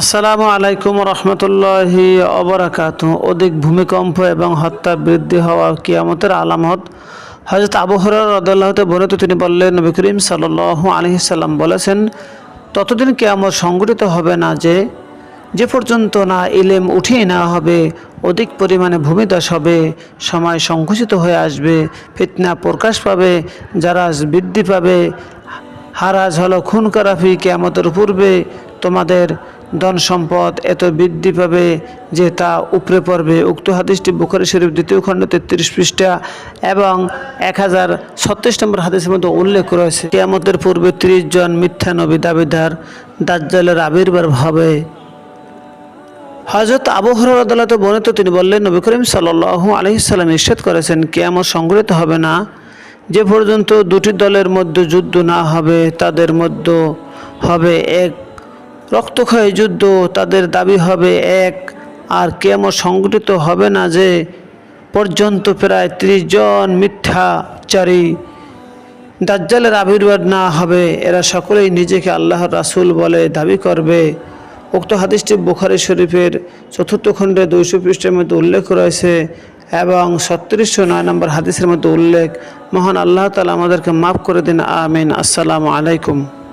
আসসালামু আলাইকুম রহমতুল্লাহি অবরাকাত অধিক ভূমিকম্প এবং হত্যা বৃদ্ধি হওয়া কিয়ামতের আলামত। হজরত আবু হরার রদাল্লাহতে বর্ণিত, তিনি বললেন, নবী করিম সাল্লু আলহিসাল্লাম বলেছেন, ততদিন কিয়ামত সংগঠিত হবে না যে যে পর্যন্ত না ইলেম উঠিয়ে নেওয়া হবে, অধিক পরিমাণে ভূমিদাস হবে, সময় সংকুচিত হয়ে আসবে, ফিতনা প্রকাশ পাবে যারা বৃদ্ধি পাবে, হারাজ হলো খুন কারাফি কেয়ামতের পূর্বে তোমাদের ধন সম্পদ এত বৃদ্ধি পাবে যে তা উপরে পড়বে। উক্ত হাদিসটি বুখারি শরীফ দ্বিতীয় খণ্ড তেত্রিশ পৃষ্ঠা এবং এক হাজার ছত্রিশ নম্বর হাদিসের মধ্যে উল্লেখ রয়েছে। কেয়ামতের পূর্বে ত্রিশ জন মিথ্যা নবী দাবিদার দাজ্জালের আবির্ভাব হবে। হজরত আবু হরর আদালতে বর্ণিত, তিনি বললেন, নবী করিম সাল্লু আলহিসাল্লাম নিষেধ করেছেন, কেয়ামত সংগঠিত হবে না। যে পর্যন্ত দুটি দলের মধ্যে যুদ্ধ না হবে, তাদের মধ্যে হবে এক রক্তক্ষয় যুদ্ধ তাদের দাবি হবে এক। আর কেয়ামত সংগঠিত হবে না যে, পর্যন্ত প্রায় ত্রিশ জন মিথ্যাচারী দাজ্জালের আবির্ভাব না হবে, এরা সকলেই নিজেকে আল্লাহর রাসূল বলে দাবি করবে। উক্ত হাদিসটি বুখারি শরীফের চতুর্থ খণ্ডে দুইশো পৃষ্ঠের মধ্যে উল্লেখ রয়েছে এবং ছত্রিশশো নয় নম্বর হাদিসের মধ্যে উল্লেখ। মহান আল্লাহ তালা আমাদেরকে মাফ করে দিন। আমিন। আসসালামু আলাইকুম।